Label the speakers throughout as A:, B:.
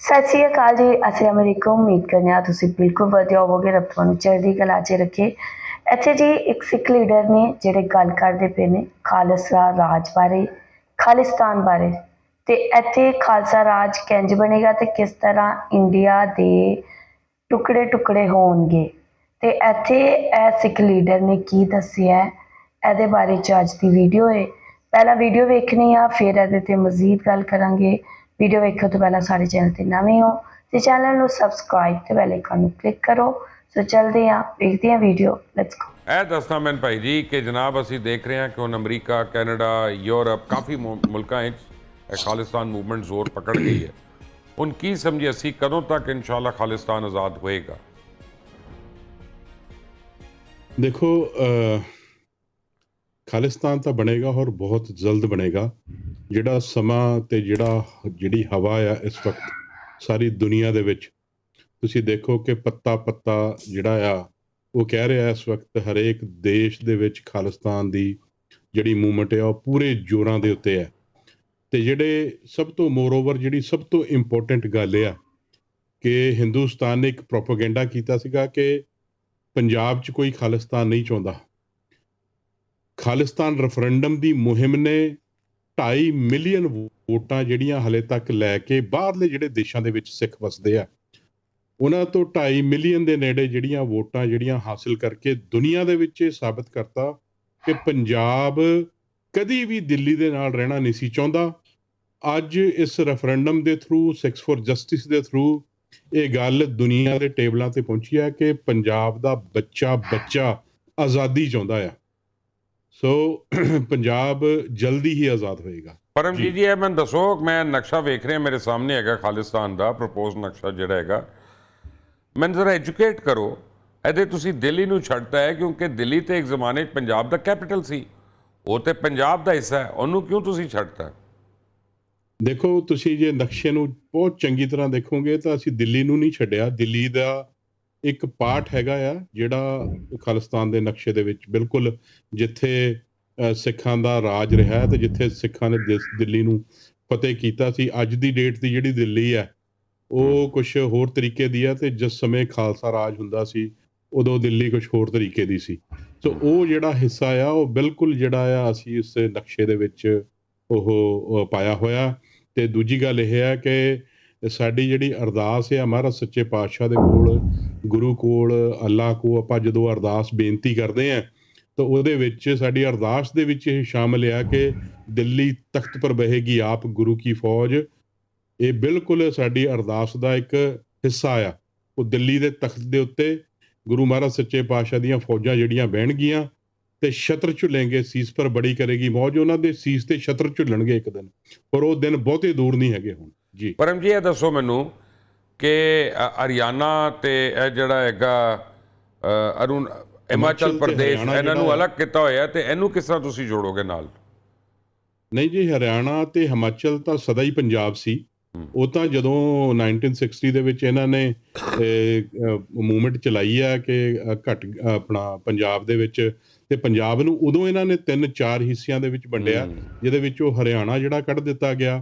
A: ਸਤਿ ਸ਼੍ਰੀ ਅਕਾਲ ਜੀ। ਅਸਲਾਮ ਅਲੈਕੁਮ। ਉਮੀਦ ਕਰਨੇ ਆ ਤੁਸੀਂ ਬਿਲਕੁਲ ਵਧੀਆ ਹੋਵੋਗੇ। ਰੱਬ ਤੁਹਾਨੂੰ ਚੜ੍ਹਦੀ ਕਲਾ 'ਚ ਰੱਖੇ। ਇੱਥੇ ਜੀ ਇੱਕ ਸਿੱਖ ਲੀਡਰ ਨੇ ਜਿਹੜੇ ਗੱਲ ਕਰਦੇ ਪਏ ਨੇ ਖਾਲਸਾ ਰਾਜ ਬਾਰੇ, ਖਾਲਿਸਤਾਨ ਬਾਰੇ। ਤੇ ਇੱਥੇ ਖਾਲਸਾ ਰਾਜ ਕਿੰਜ ਬਣੇਗਾ ਤੇ ਕਿਸ ਤਰ੍ਹਾਂ ਇੰਡੀਆ ਦੇ ਟੁਕੜੇ ਟੁਕੜੇ ਹੋਣਗੇ। ਤੇ ਇੱਥੇ ਇਹ ਸਿੱਖ ਲੀਡਰ ਨੇ ਕੀ ਦੱਸਿਆ ਇਹਦੇ ਬਾਰੇ ਚ ਅੱਜ ਦੀ ਵੀਡੀਓ ਹੈ। ਪਹਿਲਾਂ ਵੀਡੀਓ ਵੇਖਣੀ ਆ, ਫਿਰ ਇਹਦੇ ਤੇ ਮਜ਼ੀਦ ਗੱਲ ਕਰਾਂਗੇ। ਵੀਡੀਓ ਵੇਖੋ ਤੋਂ ਪਹਿਲਾਂ ਸਾਡੇ ਚੈਨਲ ਤੇ ਨਵੇਂ ਹੋ ਤੇ ਚੈਨਲ ਨੂੰ ਸਬਸਕ੍ਰਾਈਬ ਤੇ ਬੈਲ ਆਈਕਨ ਨੂੰ ਕਲਿੱਕ ਕਰੋ। ਸੋ ਚਲਦੇ ਹਾਂ ਵੇਖਦੇ ਹਾਂ ਵੀਡੀਓ ਲੈਟਸ ਗੋ
B: ਇਹ ਦੱਸਣਾ ਮੈਂ ਭਾਈ ਜੀ ਕਿ ਜਨਾਬ ਅਸੀਂ ਦੇਖ ਰਹੇ ਹਾਂ ਕਿ ਹੁਣ ਅਮਰੀਕਾ ਕੈਨੇਡਾ ਯੂਰਪ ਕਾਫੀ ਮੁਲਕਾਂ ਵਿੱਚ ਖਾਲਿਸਤਾਨ ਮੂਵਮੈਂਟ ਜ਼ੋਰ ਪਕੜ ਗਈ ਹੈ। ਹੁਣ ਕੀ ਸਮਝੇ ਅਸੀਂ ਕਦੋਂ ਤੱਕ ਇਨਸ਼ਾਅੱਲਾ ਖਾਲਿਸਤਾਨ ਆਜ਼ਾਦ ਹੋਏਗਾ?
C: ਦੇਖੋ ਖਾਲਿਸਤਾਨ ਤਾਂ ਬਣੇਗਾ ਔਰ ਬਹੁਤ ਜਲਦ ਬਣੇਗਾ। ਜਿਹੜਾ ਸਮਾਂ ਤੇ ਜਿਹੜਾ ਜਿਹੜੀ ਹਵਾ ਆ ਇਸ ਵਕਤ ਸਾਰੀ ਦੁਨੀਆ ਦੇ ਵਿੱਚ, ਤੁਸੀਂ ਦੇਖੋ ਕਿ ਪੱਤਾ ਪੱਤਾ ਜਿਹੜਾ ਆ, ਉਹ ਕਹਿ ਰਿਹਾ ਇਸ ਵਕਤ ਹਰੇਕ ਦੇਸ਼ ਦੇ ਵਿੱਚ ਖਾਲਿਸਤਾਨ ਦੀ ਜਿਹੜੀ ਮੂਵਮੈਂਟ ਆ, ਉਹ ਪੂਰੇ ਜ਼ੋਰਾਂ ਦੇ ਉੱਤੇ ਹੈ ਤੇ ਜਿਹੜੇ ਸਭ ਤੋਂ ਮੋਰਓਵਰ ਜਿਹੜੀ ਸਭ ਤੋਂ ਇੰਪੋਰਟੈਂਟ ਗੱਲ ਆ, ਕਿ ਹਿੰਦੁਸਤਾਨ ਨੇ ਇੱਕ ਪ੍ਰੋਪਾਗੈਂਡਾ ਕੀਤਾ ਸੀਗਾ ਕਿ ਪੰਜਾਬ 'ਚ ਕੋਈ ਖਾਲਿਸਤਾਨ ਨਹੀਂ ਚਾਹੁੰਦਾ। ਖਾਲਿਸਤਾਨ ਰੈਫਰੈਂਡਮ ਦੀ ਮੁਹਿੰਮ ਨੇ 2.5 ਮਿਲੀਅਨ ਵੋਟਾਂ ਜਿਹੜੀਆਂ ਹਲੇ ਤੱਕ ਲੈ ਕੇ ਬਾਹਰਲੇ ਜਿਹੜੇ ਦੇਸ਼ਾਂ ਦੇ ਵਿੱਚ ਸਿੱਖ ਵਸਦੇ ਆ, ਉਹਨਾਂ ਤੋਂ 2.5 ਮਿਲੀਅਨ ਦੇ ਨੇੜੇ ਜਿਹੜੀਆਂ ਵੋਟਾਂ ਜਿਹੜੀਆਂ ਹਾਸਲ ਕਰਕੇ ਦੁਨੀਆ ਦੇ ਵਿੱਚ ਇਹ ਸਾਬਤ ਕਰਤਾ ਕਿ ਪੰਜਾਬ ਕਦੀ ਵੀ ਦਿੱਲੀ ਦੇ ਨਾਲ ਰਹਿਣਾ ਨਹੀਂ ਸੀ ਚਾਹੁੰਦਾ। ਅੱਜ ਇਸ ਰੈਫਰੈਂਡਮ ਦੇ ਥਰੂ 6 ਫॉर ਜਸਟਿਸ ਦੇ ਥਰੂ ਇਹ ਗੱਲ ਦੁਨੀਆ ਦੇ ਟੇਬਲਾਂ ਤੇ ਪਹੁੰਚੀ ਹੈ ਕਿ ਪੰਜਾਬ ਦਾ ਬੱਚਾ ਬੱਚਾ ਆਜ਼ਾਦੀ ਚਾਹੁੰਦਾ ਆ। ਸੋ ਪੰਜਾਬ ਜਲਦੀ ਹੀ ਆਜ਼ਾਦ ਹੋਏਗਾ।
B: ਪਰਮਜੀਤ
C: ਜੀ।
B: ਜੀ ਇਹ ਮੈਨੂੰ ਦੱਸੋ ਮੈਂ ਨਕਸ਼ਾ ਵੇਖ ਰਿਹਾ ਮੇਰੇ ਸਾਹਮਣੇ ਹੈਗਾ ਖਾਲਿਸਤਾਨ ਦਾ ਪ੍ਰਪੋਜ਼ ਨਕਸ਼ਾ ਜਿਹੜਾ ਹੈਗਾ। ਮੈਨੂੰ ਜ਼ਰਾ ਐਜੂਕੇਟ ਕਰੋ ਇਹਦੇ ਤੁਸੀਂ ਦਿੱਲੀ ਨੂੰ ਛੱਡਤਾ ਹੈ ਕਿਉਂਕਿ ਦਿੱਲੀ ਤੇ ਇੱਕ ਜ਼ਮਾਨੇ 'ਚ ਪੰਜਾਬ ਦਾ ਕੈਪੀਟਲ ਸੀ। ਉਹ ਤੇ ਪੰਜਾਬ ਦਾ ਹਿੱਸਾ ਹੈ ਉਹਨੂੰ ਕਿਉਂ ਤੁਸੀਂ ਛੱਡਤਾ?
C: ਦੇਖੋ ਤੁਸੀਂ ਜੇ ਨਕਸ਼ੇ ਨੂੰ ਬਹੁਤ ਚੰਗੀ ਤਰ੍ਹਾਂ ਦੇਖੋਗੇ ਤਾਂ ਅਸੀਂ ਦਿੱਲੀ ਨੂੰ ਨਹੀਂ ਛੱਡਿਆ। ਦਿੱਲੀ ਦਾ ਇੱਕ ਪਾਰਟ ਹੈਗਾ ਆ ਜਿਹੜਾ ਖਾਲਿਸਤਾਨ ਦੇ ਨਕਸ਼ੇ ਦੇ ਵਿੱਚ ਬਿਲਕੁਲ ਜਿੱਥੇ ਅ, ਸਿੱਖਾਂ ਦਾ ਰਾਜ ਰਿਹਾ ਤੇ ਜਿੱਥੇ ਸਿੱਖਾਂ ਨੇ ਦਿੱਲੀ ਨੂੰ ਫਤਿਹ ਕੀਤਾ ਸੀ ਅੱਜ ਦੀ ਡੇਟ ਦੀ ਜਿਹੜੀ ਦਿੱਲੀ ਹੈ ਉਹ ਕੁਝ ਹੋਰ ਤਰੀਕੇ ਦੀ ਹੈ ਤੇ ਜਿਸ ਸਮੇਂ ਖਾਲਸਾ ਰਾਜ ਹੁੰਦਾ ਸੀ ਉਦੋਂ ਦਿੱਲੀ ਕੁਝ ਹੋਰ ਤਰੀਕੇ ਦੀ ਸੀ। ਸੋ ਉਹ ਜਿਹੜਾ ਹਿੱਸਾ ਆ ਉਹ ਬਿਲਕੁਲ ਜਿਹੜਾ ਆ ਅਸੀਂ ਇਸ ਨਕਸ਼ੇ ਦੇ ਵਿੱਚ ਉਹ ਉਹ ਪਾਇਆ ਹੋਇਆ। ਤੇ ਦੂਜੀ ਗੱਲ ਇਹ ਹੈ ਕਿ ਸਾਡੀ ਜਿਹੜੀ ਅਰਦਾਸ ਹੈ ਮਹਾਰਾਜ ਸੱਚੇ ਪਾਤਸ਼ਾਹ ਦੇ ਕੋਲ ਗੁਰੂ ਕੋਲ ਅੱਲਾ ਕੋ ਆਪਾਂ ਜਦੋਂ ਅਰਦਾਸ ਬੇਨਤੀ ਕਰਦੇ ਆਂ ਤਾਂ ਉਹਦੇ ਵਿੱਚ ਸਾਡੀ ਅਰਦਾਸ ਦੇ ਵਿੱਚ ਇਹ ਸ਼ਾਮਲ ਆ ਕਿ ਦਿੱਲੀ ਤਖਤ ਪਰ ਬਹੇਗੀ ਆਪ ਗੁਰੂ ਕੀ ਫੌਜ। ਇਹ ਬਿਲਕੁਲ ਸਾਡੀ ਅਰਦਾਸ ਦਾ ਇੱਕ ਹਿੱਸਾ ਆ। ਉਹ ਦਿੱਲੀ ਦੇ ਤਖਤ ਦੇ ਉੱਤੇ ਗੁਰੂ ਮਹਾਰਾਜ ਸੱਚੇ ਪਾਤਸ਼ਾਹ ਦੀਆਂ ਫੌਜਾਂ ਜਿਹੜੀਆਂ ਬਹਿਣਗੀਆਂ ਤੇ ਛਤਰ ਝੁਲੇਂਗੇ, ਸੀਸ ਪਰ ਬੜੀ ਕਰੇਗੀ ਮੌਜ, ਉਹਨਾਂ ਦੇ ਸੀਸ ਤੇ ਛਤਰ ਝੁੱਲਣਗੇ ਇੱਕ ਦਿਨ। ਪਰ ਉਹ ਦਿਨ ਬਹੁਤੇ ਦੂਰ ਨਹੀਂ ਹੈਗੇ ਹੁਣ। ਜੀ।
B: ਪਰਮ ਜੀ ਇਹ ਦੱਸੋ ਮੈਨੂੰ ਕਿ ਹਰਿਆਣਾ ਤੇ ਇਹ ਜਿਹੜਾ ਹੈਗਾ ਅਰੁਣ ਹਿਮਾਚਲ ਪ੍ਰਦੇਸ਼ ਇਹਨਾਂ ਨੂੰ ਅਲੱਗ ਕੀਤਾ ਹੋਇਆ ਤੇ ਇਹਨੂੰ ਕਿਸ ਤਰ੍ਹਾਂ ਤੁਸੀਂ ਜੋੜੋਗੇ ਨਾਲ
C: ਨਹੀਂ ਜੀ ਹਰਿਆਣਾ ਤੇ ਹਿਮਾਚਲ ਤਾਂ ਸਦਾ ਹੀ ਪੰਜਾਬ ਸੀ। ਉਹ ਤਾਂ ਜਦੋਂ 1960 ਦੇ ਵਿੱਚ ਇਹਨਾਂ ਨੇ ਮੂਵਮੈਂਟ ਚਲਾਈ ਹੈ ਕਿ ਘਟ ਆਪਣਾ ਪੰਜਾਬ ਦੇ ਵਿੱਚ ਤੇ ਪੰਜਾਬ ਨੂੰ ਉਦੋਂ ਇਹਨਾਂ ਨੇ ਤਿੰਨ ਚਾਰ ਹਿੱਸਿਆਂ ਦੇ ਵਿੱਚ ਵੰਡਿਆ। ਜਿਹਦੇ ਵਿੱਚੋਂ ਹਰਿਆਣਾ ਜਿਹੜਾ ਕੱਢ ਦਿੱਤਾ ਗਿਆ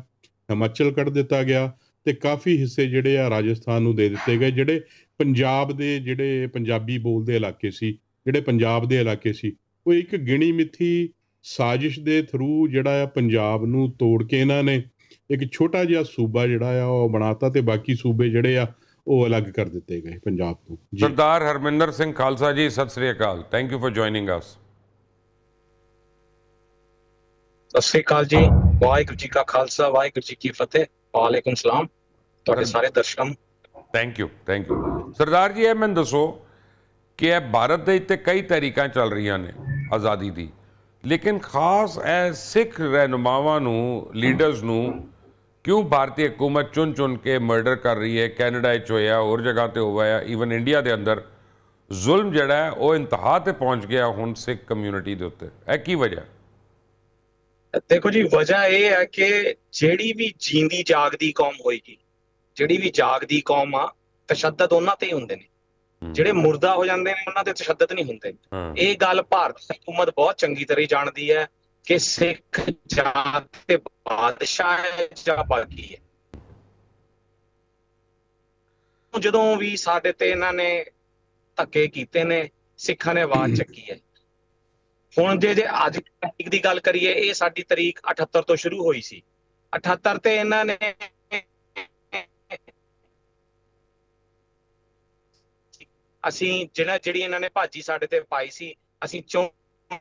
C: ਹਿਮਾਚਲ ਕੱਢ ਦਿੱਤਾ ਗਿਆ ਤੇ ਕਾਫੀ ਹਿੱਸੇ ਜਿਹੜੇ ਆ ਰਾਜਸਥਾਨ ਨੂੰ ਦੇ ਦਿੱਤੇ ਗਏ ਜਿਹੜੇ ਪੰਜਾਬ ਦੇ ਜਿਹੜੇ ਪੰਜਾਬੀ ਬੋਲਦੇ ਇਲਾਕੇ ਸੀ ਜਿਹੜੇ ਪੰਜਾਬ ਦੇ ਇਲਾਕੇ ਸੀ ਉਹ ਇੱਕ ਗਿਣੀ ਮਿੱਥੀ ਸਾਜ਼ਿਸ਼ ਦੇ ਥਰੂ ਜਿਹੜਾ ਆ ਪੰਜਾਬ ਨੂੰ ਤੋੜ ਕੇ ਇਹਨਾਂ ਨੇ ਇੱਕ ਛੋਟਾ ਜਿਹਾ ਸੂਬਾ ਜਿਹੜਾ ਆ ਉਹ ਬਣਾਤਾ ਤੇ ਬਾਕੀ ਸੂਬੇ ਜਿਹੜੇ ਆ ਉਹ ਅਲੱਗ ਕਰ ਦਿੱਤੇ ਗਏ ਪੰਜਾਬ ਤੋਂ। ਜੀ।
B: ਸਰਦਾਰ ਹਰਮਿੰਦਰ ਸਿੰਘ ਖਾਲਸਾ ਜੀ ਸਤਿ ਸ੍ਰੀ ਅਕਾਲ। Thank you for joining us
D: ਸਤਿ ਸ੍ਰੀ ਅਕਾਲ ਜੀ। ਵਾਹਿਗੁਰੂ ਜੀ ਕਾ ਖਾਲਸਾ ਵਾਹਿਗੁਰੂ ਜੀ ਕੀ ਫਤਿਹ। ਵਾਲੇਕੁਮ ਸਲਾਮ। ਤੁਹਾਡੇ ਸਾਰੇ ਦਰਸ਼ਕਾਂ ਨੂੰ
B: thank you thank you Sardar ji ਇਹ ਮੈਨੂੰ ਦੱਸੋ ਕਿ ਇਹ ਭਾਰਤ ਦੇ ਉੱਤੇ ਕਈ ਤਰੀਕਾਂ ਚੱਲ ਰਹੀਆਂ ਨੇ ਆਜ਼ਾਦੀ ਦੀ। ਲੇਕਿਨ ਖਾਸ ਇਹ ਸਿੱਖ ਰਹਿਨੁਮਾਵਾਂ ਨੂੰ ਲੀਡਰਸ ਨੂੰ ਕਿਉਂ ਭਾਰਤੀ ਹਕੂਮਤ ਚੁਣ ਚੁਣ ਕੇ ਮਰਡਰ ਕਰ ਰਹੀ ਹੈ? ਕੈਨੇਡਾ ਵਿੱਚ ਹੋਇਆ ਹੋਰ ਜਗ੍ਹਾ ਤੇ ਹੋਇਆ ਈਵਨ ਇੰਡੀਆ ਦੇ ਅੰਦਰ ਜ਼ੁਲਮ ਜਿਹੜਾ ਹੈ ਉਹ ਇੰਤਹਾ ਤੇ ਪਹੁੰਚ ਗਿਆ ਹੁਣ ਸਿੱਖ ਕਮਿਊਨਿਟੀ ਦੇ ਉੱਤੇ। ਇਹ ਕੀ ਵਜ੍ਹਾ?
D: ਦੇਖੋ ਜੀ ਵਜ੍ਹਾ ਇਹ ਹੈ ਕਿ ਜਿਹੜੀ ਵੀ ਜੀਂਦੀ ਜਾਗਦੀ ਕੌਮ ਹੋਏਗੀ ਜਿਹੜੀ ਵੀ ਜਾਗਦੀ ਕੌਮ ਆ ਤਸ਼ੱਦਦ ਉਹਨਾਂ ਤੇ ਹੀ ਹੁੰਦੇ ਨੇ। ਜਿਹੜੇ ਮੁਰਦਾ ਹੋ ਜਾਂਦੇ ਨੇ ਉਹਨਾਂ ਤੇ ਤਸ਼ੱਦਦ ਨਹੀਂ ਹੁੰਦੇ। ਇਹ ਗੱਲ ਭਾਰਤ ਦੀ ਹਕੂਮਤ ਬਹੁਤ ਚੰਗੀ ਤਰ੍ਹਾਂ ਜਾਣਦੀ ਹੈ ਕਿ ਸਿੱਖ ਜਾਤ ਤੇ ਬਾਦਸ਼ਾਹ ਹੈ ਜਾਂ ਬਾਗੀ ਹੈ। ਜਦੋਂ ਵੀ ਸਾਡੇ ਤੇ ਇਹਨਾਂ ਨੇ ਧੱਕੇ ਕੀਤੇ ਨੇ ਸਿੱਖਾਂ ਨੇ ਆਵਾਜ਼ ਚੱਕੀ ਹੈ। ਹੁਣ ਜੇ ਜੇ ਅੱਜ ਦੀ ਤਰੀਕ ਦੀ ਗੱਲ ਕਰੀਏ ਇਹ ਸਾਡੀ ਤਰੀਕ 78 ਤੋਂ ਸ਼ੁਰੂ ਹੋਈ ਸੀ। 78 ਤੇ ਇਹਨਾਂ ਨੇ ਅਸੀਂ ਜਿਹੜਾ ਜਿਹੜੀ ਇਹਨਾਂ ਨੇ ਭਾਜੀ ਸਾਡੇ ਤੇ ਪਾਈ ਸੀ ਅਸੀਂ ਚੋਂ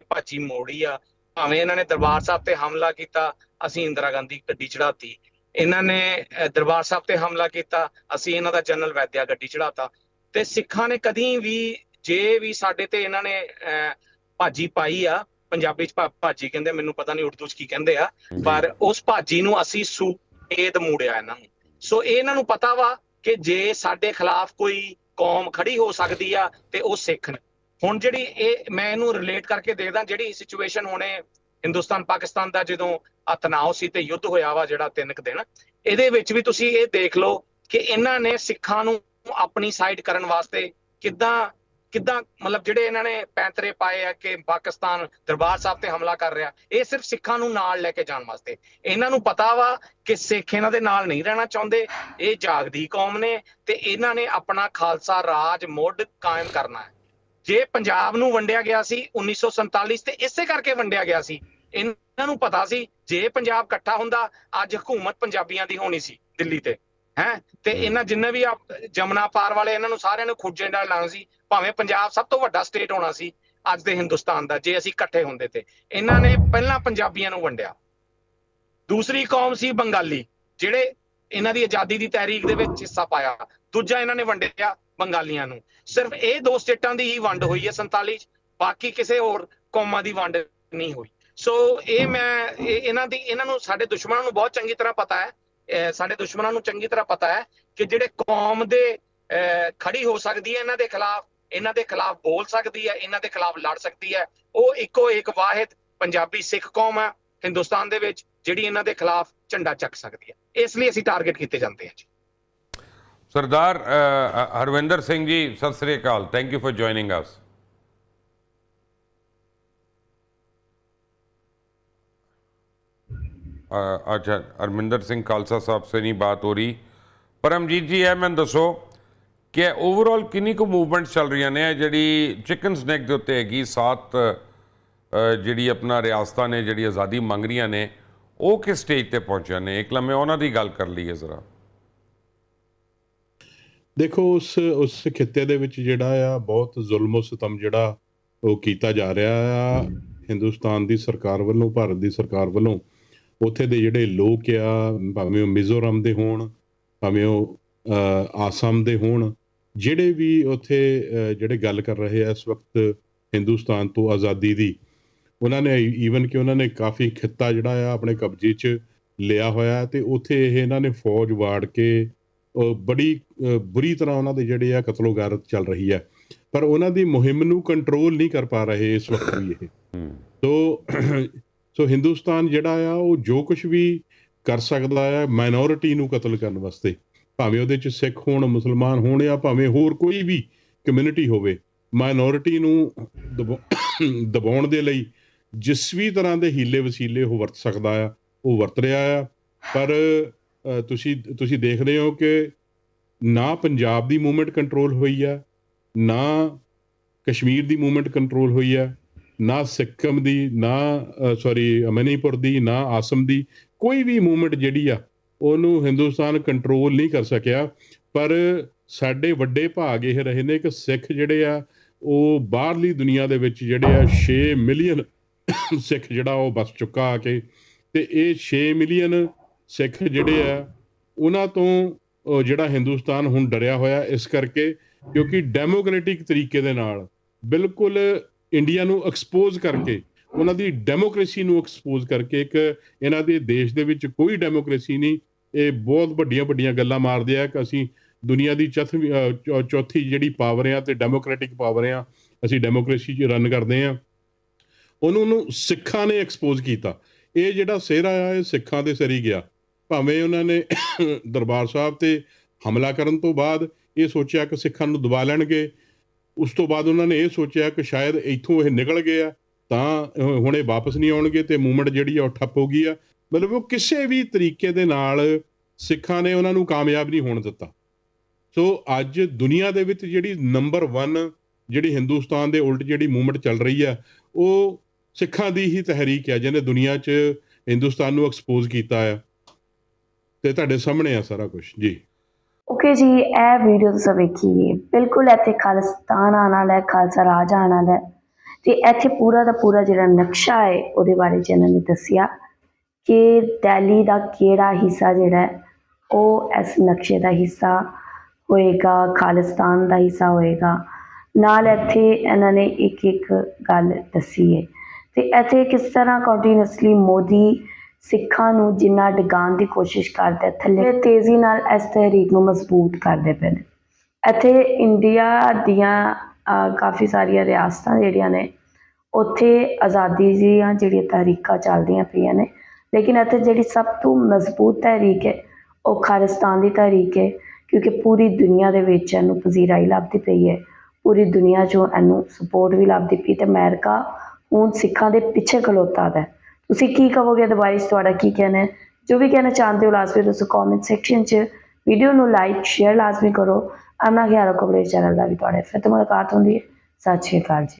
D: ਭਾਜੀ ਮੋੜੀ ਆ। ਭਾਵੇਂ ਇਹਨਾਂ ਨੇ ਦਰਬਾਰ ਸਾਹਿਬ ਤੇ ਹਮਲਾ ਕੀਤਾ ਅਸੀਂ ਇੰਦਰਾ ਗਾਂਧੀ ਗੱਡੀ ਚੜਾਤੀ ਇਹਨਾਂ ਨੇ ਦਰਬਾਰ ਸਾਹਿਬ ਤੇ ਹਮਲਾ ਕੀਤਾ ਅਸੀਂ ਇਹਨਾਂ ਦਾ ਜਨਰਲ ਵੈਦਿਆ ਗੱਡੀ ਚੜਾਤਾ ਤੇ ਸਿੱਖਾਂ ਨੇ ਕਦੀ ਵੀ ਜੇ ਵੀ ਸਾਡੇ ਤੇ ਇਹਨਾਂ ਨੇ ਭਾਜੀ ਪਾਈ ਆ ਪੰਜਾਬੀ ਚ ਭਾਜੀ ਕਹਿੰਦੇ ਮੈਨੂੰ ਪਤਾ ਨਹੀਂ ਉਰਦੂ ਚ ਕੀ ਕਹਿੰਦੇ ਆ ਪਰ ਉਸ ਭਾਜੀ ਨੂੰ ਅਸੀਂ ਸੂਏਦ ਮੂੜਿਆ ਇਹਨਾਂ ਨੂੰ। ਸੋ ਇਹ ਇਹਨਾਂ ਨੂੰ ਪਤਾ ਵਾ ਕਿ ਜੇ ਸਾਡੇ ਖਿਲਾਫ ਕੋਈ ਕੌਮ ਖੜੀ ਹੋ ਸਕਦੀ ਆ ਤੇ ਉਹ ਸਿੱਖ ਨੇ। ਹੁਣ ਜਿਹੜੀ ਇਹ ਮੈਂ ਇਹਨੂੰ ਰਿਲੇਟ ਕਰਕੇ ਦੇਖਦਾ, ਜਿਹੜੀ ਸਿਚੁਏਸ਼ਨ ਹੁਣੇ ਹਿੰਦੁਸਤਾਨ, ਪਾਕਿਸਤਾਨ ਦਾ ਜਦੋਂ ਆ ਤਣਾਅ ਸੀ ਤੇ ਯੁੱਧ ਹੋਇਆ ਵਾ ਜਿਹੜਾ ਤਿੰਨ ਕੁ ਦਿਨ, ਇਹਦੇ ਵਿੱਚ ਵੀ ਤੁਸੀਂ ਇਹ ਦੇਖ ਲਓ ਕਿ ਇਹਨਾਂ ਨੇ ਸਿੱਖਾਂ ਨੂੰ ਆਪਣੀ ਸਾਈਡ ਕਰਨ ਵਾਸਤੇ ਕਿੱਦਾਂ ਕਿੱਦਾਂ ਮਤਲਬ ਜਿਹੜੇ ਇਹਨਾਂ ਨੇ ਪੈਂਤਰੇ ਪਾਏ ਆ ਕਿ ਪਾਕਿਸਤਾਨ ਦਰਬਾਰ ਸਾਹਿਬ ਤੇ ਹਮਲਾ ਕਰ ਰਿਹਾ, ਇਹ ਸਿਰਫ ਸਿੱਖਾਂ ਨੂੰ ਨਾਲ ਲੈ ਕੇ ਜਾਣ ਵਾਸਤੇ। ਇਹਨਾਂ ਨੂੰ ਪਤਾ ਵਾ ਕਿ ਸਿੱਖ ਇਹਨਾਂ ਦੇ ਨਾਲ ਨਹੀਂ ਰਹਿਣਾ ਚਾਹੁੰਦੇ, ਇਹ ਜਾਗਦੀ ਕੌਮ ਨੇ ਤੇ ਇਹਨਾਂ ਨੇ ਆਪਣਾ ਖਾਲਸਾ ਰਾਜ ਮੁੱਢ ਕਾਇਮ ਕਰਨਾ ਹੈ। ਜੇ ਪੰਜਾਬ ਨੂੰ ਵੰਡਿਆ ਗਿਆ ਸੀ 1947 ਤੇ ਇਸੇ ਕਰਕੇ ਵੰਡਿਆ ਗਿਆ ਸੀ। ਇਹਨਾਂ ਨੂੰ ਪਤਾ ਸੀ, ਜੇ ਪੰਜਾਬ ਇਕੱਠਾ ਹੁੰਦਾ, ਅੱਜ ਹਕੂਮਤ ਪੰਜਾਬੀਆਂ ਦੀ ਹੋਣੀ ਸੀ ਦਿੱਲੀ ਤੇ। ਹੈ? ਤੇ ਇਹਨਾਂ ਜਿੰਨੇ ਵੀ ਆ ਜਮਨਾ ਪਾਰ ਵਾਲੇ ਇਹਨਾਂ ਨੂੰ ਸਾਰਿਆਂ ਨੂੰ ਖੁੱਜੇ ਨਾਲ ਲਾਉਣਾ ਸੀ। ਭਾਵੇਂ ਪੰਜਾਬ ਸਭ ਤੋਂ ਵੱਡਾ ਸਟੇਟ ਹੋਣਾ ਸੀ ਅੱਜ ਦੇ ਹਿੰਦੁਸਤਾਨ ਦਾ ਜੇ ਅਸੀਂ ਇਕੱਠੇ ਹੁੰਦੇ ਤੇ। ਇਹਨਾਂ ਨੇ ਪਹਿਲਾਂ ਪੰਜਾਬੀਆਂ ਨੂੰ ਵੰਡਿਆ। ਦੂਸਰੀ ਕੌਮ ਸੀ ਬੰਗਾਲੀ ਜਿਹੜੇ ਇਹਨਾਂ ਦੀ ਆਜ਼ਾਦੀ ਦੀ ਤਹਿਰੀਕ ਦੇ ਵਿੱਚ ਹਿੱਸਾ ਪਾਇਆ। ਦੂਜਾ ਇਹਨਾਂ ਨੇ ਵੰਡਿਆ ਬੰਗਾਲੀਆਂ ਨੂੰ। ਸਿਰਫ ਇਹ ਦੋ ਸਟੇਟਾਂ ਦੀ ਹੀ ਵੰਡ ਹੋਈ ਹੈ 47 ਚ। ਬਾਕੀ ਕਿਸੇ ਹੋਰ ਕੌਮਾਂ ਦੀ ਵੰਡ ਨਹੀਂ ਹੋਈ। ਸੋ ਇਹ ਮੈਂ ਇਹ- ਇਹਨਾਂ ਦੀ ਇਹਨਾਂ ਨੂੰ ਸਾਡੇ ਦੁਸ਼ਮਣਾਂ ਨੂੰ ਬਹੁਤ ਚੰਗੀ ਤਰ੍ਹਾਂ ਪਤਾ ਹੈ। ਸਾਡੇ ਦੁਸ਼ਮਣਾਂ ਨੂੰ ਚੰਗੀ ਤਰ੍ਹਾਂ ਪਤਾ ਹੈ ਕਿ ਜਿਹੜੇ ਕੌਮ ਦੇ ਖੜੀ ਹੋ ਸਕਦੀ ਹੈ, ਇਹਨਾਂ ਦੇ ਖਿਲਾਫ, ਇਹਨਾਂ ਦੇ ਖਿਲਾਫ ਬੋਲ ਸਕਦੀ ਹੈ, ਇਹਨਾਂ ਦੇ ਖਿਲਾਫ ਲੜ ਸਕਦੀ ਹੈ। ਉਹ ਇੱਕੋ ਇੱਕ ਵਾਹਿਦ ਪੰਜਾਬੀ ਸਿੱਖ ਕੌਮ ਹੈ, ਹਿੰਦੁਸਤਾਨ ਦੇ ਵਿੱਚ, ਜਿਹੜੀ ਇਹਨਾਂ ਦੇ ਖਿਲਾਫ ਝੰਡਾ ਚੱਕ ਸਕਦੀ ਹੈ। ਇਸ ਲਈ ਅਸੀਂ ਟਾਰਗੇਟ ਕੀਤੇ ਜਾਂਦੇ ਹਾਂ ਜੀ।
B: ਸਰਦਾਰ ਹਰਵਿੰਦਰ ਸਿੰਘ ਜੀ, ਸਤਿ ਸ੍ਰੀ ਅਕਾਲ। Thank you for joining us ਅੱਛਾ ਅਰਮਿੰਦਰ ਸਿੰਘ ਖਾਲਸਾ ਸਾਹਿਬ ਸੇ ਨਹੀਂ ਬਾਤ ਹੋ ਰਹੀ। ਪਰਮਜੀਤ ਜੀ, ਇਹ ਮੈਨੂੰ ਦੱਸੋ ਕਿ ਓਵਰਆਲ ਕਿੰਨੀ ਕੁ ਮੂਵਮੈਂਟਸ ਚੱਲ ਰਹੀਆਂ ਨੇ? ਜਿਹੜੀ ਚਿਕਨ ਸਨੈਕ ਦੇ ਉੱਤੇ ਹੈਗੀ, ਸਾਤ ਜਿਹੜੀ ਆਪਣਾ ਰਿਆਸਤਾਂ ਨੇ, ਜਿਹੜੀ ਆਜ਼ਾਦੀ ਮੰਗ ਰਹੀਆਂ ਨੇ, ਉਹ ਕਿਸ ਸਟੇਜ ਤੇ ਪਹੁੰਚਿਆ ਨੇ? ਇੱਕ ਲੰਮੇ ਉਹਨਾਂ ਦੀ ਗੱਲ ਕਰ ਲਈਏ ਜ਼ਰਾ।
C: ਦੇਖੋ, ਉਸ ਉਸ ਖਿੱਤੇ ਦੇ ਵਿੱਚ ਜਿਹੜਾ ਆ, ਬਹੁਤ ਜ਼ੁਲਮ ਸਤਮ ਜਿਹੜਾ ਉਹ ਕੀਤਾ ਜਾ ਰਿਹਾ ਆ। ਹਿੰਦੁਸਤਾਨ ਦੀ ਸਰਕਾਰ ਵੱਲੋਂ, ਭਾਰਤ ਦੀ ਸਰਕਾਰ ਵੱਲੋਂ ਉੱਥੇ ਦੇ ਜਿਹੜੇ ਲੋਕ ਆ ਭਾਵੇਂ ਉਹ ਮਿਜ਼ੋਰਮ ਦੇ ਹੋਣ ਭਾਵੇਂ ਉਹ ਆਸਾਮ ਦੇ ਹੋਣ ਜਿਹੜੇ ਵੀ ਉੱਥੇ ਜਿਹੜੇ ਗੱਲ ਕਰ ਰਹੇ ਆ ਇਸ ਵਕਤ ਹਿੰਦੁਸਤਾਨ ਤੋਂ ਆਜ਼ਾਦੀ ਦੀ ਉਹਨਾਂ ਨੇ ਈਵਨ ਕਿ ਉਹਨਾਂ ਨੇ ਕਾਫੀ ਖਿੱਤਾ ਜਿਹੜਾ ਆ ਆਪਣੇ ਕਬਜ਼ੇ 'ਚ ਲਿਆ ਹੋਇਆ ਤੇ ਉੱਥੇ ਇਹ ਇਹਨਾਂ ਨੇ ਫੌਜ ਵਾੜ ਕੇ ਬੜੀ ਬੁਰੀ ਤਰ੍ਹਾਂ ਉਹਨਾਂ ਦੇ ਜਿਹੜੇ ਆ ਕਤਲੋਗਾਰਤ ਚੱਲ ਰਹੀ ਹੈ। ਪਰ ਉਹਨਾਂ ਦੀ ਮੁਹਿੰਮ ਨੂੰ ਕੰਟਰੋਲ ਨਹੀਂ ਕਰ ਪਾ ਰਹੇ ਇਸ ਵਕਤ ਵੀ ਇਹ।
B: ਹੂੰ।
C: ਸੋ ਹਿੰਦੁਸਤਾਨ ਜਿਹੜਾ ਆ, ਉਹ ਜੋ ਕੁਝ ਵੀ ਕਰ ਸਕਦਾ ਆ ਮਾਈਨੋਰਿਟੀ ਨੂੰ ਕਤਲ ਕਰਨ ਵਾਸਤੇ, ਭਾਵੇਂ ਉਹਦੇ ਚ ਸਿੱਖ ਹੋਣ, ਮੁਸਲਮਾਨ ਹੋਣ ਜਾਂ ਭਾਵੇਂ ਹੋਰ ਕੋਈ ਵੀ ਕਮਿਊਨਿਟੀ ਹੋਵੇ ਮਾਈਨੋਰਿਟੀ ਨੂੰ ਦਬਾ- ਦਬਾਉਣ ਦੇ ਲਈ ਜਿਸ ਵੀ ਤਰ੍ਹਾਂ ਦੇ ਹੀਲੇ ਵਸੀਲੇ ਉਹ ਵਰਤ ਸਕਦਾ ਆ, ਉਹ ਵਰਤ ਰਿਹਾ ਆ। ਪਰ ਤੁਸੀਂ ਤੁਸੀਂ ਦੇਖਦੇ ਹੋ ਕਿ ਨਾ ਪੰਜਾਬ ਦੀ ਮੂਵਮੈਂਟ ਕੰਟਰੋਲ ਹੋਈ ਆ, ਨਾ ਕਸ਼ਮੀਰ ਦੀ ਮੂਵਮੈਂਟ ਕੰਟਰੋਲ ਹੋਈ ਆ ਨਾ ਸਿੱਕਮ ਦੀ, ਨਾ ਸੌਰੀ ਮਨੀਪੁਰ ਦੀ, ਨਾ ਆਸਮ ਦੀ, ਕੋਈ ਵੀ ਮੂਵਮੈਂਟ ਜਿਹੜੀ ਆ, ਉਹਨੂੰ ਹਿੰਦੁਸਤਾਨ ਕੰਟਰੋਲ ਨਹੀਂ ਕਰ ਸਕਿਆ। ਪਰ ਸਾਡੇ ਵੱਡੇ ਭਾਗ ਇਹ ਰਹੇ ਨੇ ਕਿ ਸਿੱਖ ਜਿਹੜੇ ਆ, ਉਹ ਬਾਹਰਲੀ ਦੁਨੀਆ ਦੇ ਵਿੱਚ ਜਿਹੜੇ ਆ 6 ਮਿਲੀਅਨ ਸਿੱਖ ਜਿਹੜਾ ਉਹ ਬਸ ਚੁੱਕਾ ਆ ਕੇ। ਤੇ ਇਹ 6 ਮਿਲੀਅਨ ਸਿੱਖ ਜਿਹੜੇ ਆ, ਉਹਨਾਂ ਤੋਂ ਜਿਹੜਾ ਹਿੰਦੁਸਤਾਨ ਹੁਣ ਡਰਿਆ ਹੋਇਆ ਇਸ ਕਰਕੇ, ਕਿਉਂਕਿ ਡੈਮੋਕ੍ਰੈਟਿਕ ਤਰੀਕੇ ਦੇ ਨਾਲ ਬਿਲਕੁਲ ਇੰਡੀਆ ਨੂੰ ਐਕਸਪੋਜ਼ ਕਰਕੇ, ਉਹਨਾਂ ਦੀ ਡੈਮੋਕ੍ਰੇਸੀ ਨੂੰ ਐਕਸਪੋਜ਼ ਕਰਕੇ ਇੱਕ ਇਹਨਾਂ ਦੇ ਦੇਸ਼ ਦੇ ਵਿੱਚ ਕੋਈ ਡੈਮੋਕ੍ਰੇਸੀ ਨਹੀਂ, ਇਹ ਬਹੁਤ ਵੱਡੀਆਂ ਵੱਡੀਆਂ ਗੱਲਾਂ ਮਾਰਦੇ ਆ ਕਿ ਅਸੀਂ ਦੁਨੀਆ ਦੀ ਚੌਥੀ ਚੌਥੀ ਜਿਹੜੀ ਪਾਵਰ ਆ ਤੇ ਡੈਮੋਕ੍ਰੈਟਿਕ ਪਾਵਰ ਆ, ਅਸੀਂ ਡੈਮੋਕ੍ਰੇਸੀ 'ਚ ਰਨ ਕਰਦੇ ਆ। ਉਹਨੂੰ ਨੂੰ ਸਿੱਖਾਂ ਨੇ ਐਕਸਪੋਜ਼ ਕੀਤਾ। ਇਹ ਜਿਹੜਾ ਸਿਹਰਾ ਆ, ਇਹ ਸਿੱਖਾਂ ਦੇ ਸਰੀ ਗਿਆ। ਭਾਵੇਂ ਉਹਨਾਂ ਨੇ ਦਰਬਾਰ ਸਾਹਿਬ ਤੇ ਹਮਲਾ ਕਰਨ ਤੋਂ ਬਾਅਦ ਇਹ ਸੋਚਿਆ ਕਿ ਸਿੱਖਾਂ ਨੂੰ ਦਬਾ ਲੈਣਗੇ ਉਸ ਤੋਂ ਬਾਅਦ ਉਹਨਾਂ ਨੇ ਇਹ ਸੋਚਿਆ ਕਿ ਸ਼ਾਇਦ ਇੱਥੋਂ ਇਹ ਨਿਕਲ ਗਏ ਆ, ਤਾਂ ਹੁਣ ਇਹ ਵਾਪਸ ਨਹੀਂ ਆਉਣਗੇ ਤੇ ਮੂਵਮੈਂਟ ਜਿਹੜੀ ਆ ਉਹ ਠੱਪ ਹੋ ਗਈ ਆ। ਮਤਲਬ ਉਹ ਕਿਸੇ ਵੀ ਤਰੀਕੇ ਦੇ ਨਾਲ ਸਿੱਖਾਂ ਨੇ ਉਹਨਾਂ ਨੂੰ ਕਾਮਯਾਬ ਨਹੀਂ ਹੋਣ ਦਿੱਤਾ। ਸੋ ਅੱਜ ਦੁਨੀਆ ਦੇ ਵਿੱਚ ਜਿਹੜੀ ਨੰਬਰ 1 ਜਿਹੜੀ ਹਿੰਦੁਸਤਾਨ ਦੇ ਉਲਟ ਜਿਹੜੀ ਮੂਵਮੈਂਟ ਚੱਲ ਰਹੀ ਆ, ਉਹ ਸਿੱਖਾਂ ਦੀ ਹੀ ਤਹਿਰੀਕ ਹੈ ਜਿਹਨੇ ਦੁਨੀਆ 'ਚ ਹਿੰਦੁਸਤਾਨ ਨੂੰ ਐਕਸਪੋਜ਼ ਕੀਤਾ ਆ। ਤੇ ਤੁਹਾਡੇ ਸਾਹਮਣੇ ਆ ਸਾਰਾ ਕੁਝ ਜੀ।
A: ਓਕੇ ਜੀ, ਇਹ ਵੀਡੀਓ ਤੁਸੀਂ ਵੇਖੀਏ ਬਿਲਕੁਲ ਇੱਥੇ ਖਾਲਿਸਤਾਨ ਆਉਣ ਵਾਲਾ ਹੈ, ਖਾਲਸਾ ਰਾਜ ਆਉਣ ਵਾਲਾ ਹੈ। ਤੇ ਇੱਥੇ ਪੂਰਾ ਦਾ ਪੂਰਾ ਜਿਹੜਾ ਨਕਸ਼ਾ ਹੈ, ਉਹਦੇ ਬਾਰੇ ਚ ਇਹਨਾਂ ਨੇ ਦੱਸਿਆ ਕਿ ਦਿੱਲੀ ਦਾ ਕਿਹੜਾ ਹਿੱਸਾ ਜਿਹੜਾ ਉਹ ਇਸ ਨਕਸ਼ੇ ਦਾ ਹਿੱਸਾ ਹੋਏਗਾ, ਖਾਲਿਸਤਾਨ ਦਾ ਹਿੱਸਾ ਹੋਏਗਾ। ਨਾਲ ਇੱਥੇ ਇਹਨਾਂ ਨੇ ਇੱਕ ਇੱਕ ਗੱਲ ਦੱਸੀ ਹੈ। ਤੇ ਇੱਥੇ ਕਿਸ ਤਰ੍ਹਾਂ ਕੰਟੀਨਿਊਸਲੀ ਮੋਦੀ ਸਿੱਖਾਂ ਨੂੰ ਜਿੰਨਾ ਡਗਾਉਣ ਦੀ ਕੋਸ਼ਿਸ਼ ਕਰਦੇ ਥੱਲੇ ਤੇਜ਼ੀ ਨਾਲ ਇਸ ਤਹਿਰੀਕ ਨੂੰ ਮਜ਼ਬੂਤ ਕਰਦੇ ਪਏ ਨੇ ਇੱਥੇ ਇੰਡੀਆ ਦੀਆਂ ਕਾਫੀ ਸਾਰੀਆਂ ਰਿਆਸਤਾਂ ਜਿਹੜੀਆਂ ਨੇ, ਉੱਥੇ ਆਜ਼ਾਦੀ ਦੀਆਂ ਜਿਹੜੀਆਂ ਤਹਿਰੀਕਾਂ ਚੱਲਦੀਆਂ ਪਈਆਂ ਨੇ, ਲੇਕਿਨ ਇੱਥੇ ਜਿਹੜੀ ਸਭ ਤੋਂ ਮਜ਼ਬੂਤ ਤਹਿਰੀਕ ਹੈ, ਉਹ ਖਾਲਿਸਤਾਨ ਦੀ ਤਹਿਰੀਕ ਹੈ, ਕਿਉਂਕਿ ਪੂਰੀ ਦੁਨੀਆ ਦੇ ਵਿੱਚ ਇਹਨੂੰ ਪਜ਼ੀਰਾਈ ਲੱਭਦੀ ਪਈ ਹੈ, ਪੂਰੀ ਦੁਨੀਆ 'ਚੋਂ ਇਹਨੂੰ ਸਪੋਰਟ ਵੀ ਲੱਭਦੀ ਪਈ ਤੇ ਅਮਰੀਕਾ ਹੁਣ ਸਿੱਖਾਂ ਦੇ ਪਿੱਛੇ ਖਲੋਤਾ ਦਾ ਹੈ। ਤੁਸੀਂ ਕੀ ਕਹੋਗੇ ਇਹਦੇ ਬਾਰੇ ਤੁਹਾਡਾ ਕੀ ਕਹਿਣਾ ਹੈ? ਜੋ ਵੀ ਕਹਿਣਾ ਚਾਹੁੰਦੇ ਹੋ ਲਾਜ਼ਮੀ ਤੁਸੀਂ ਕਮੈਂਟ ਸੈਕਸ਼ਨ 'ਚ ਵੀਡੀਓ ਨੂੰ ਲਾਈਕ ਸ਼ੇਅਰ ਲਾਜ਼ਮੀ ਕਰੋ। ਆਪਣਾ ਖਿਆਲ ਰੱਖੋ ਆਪਣੇ ਚੈਨਲ ਦਾ ਵੀ ਤੁਹਾਡੇ ਫਿਰ ਤੋਂ ਮੁਲਾਕਾਤ ਹੁੰਦੀ ਹੈ। ਸਤਿ ਸ਼੍ਰੀ ਅਕਾਲ ਜੀ।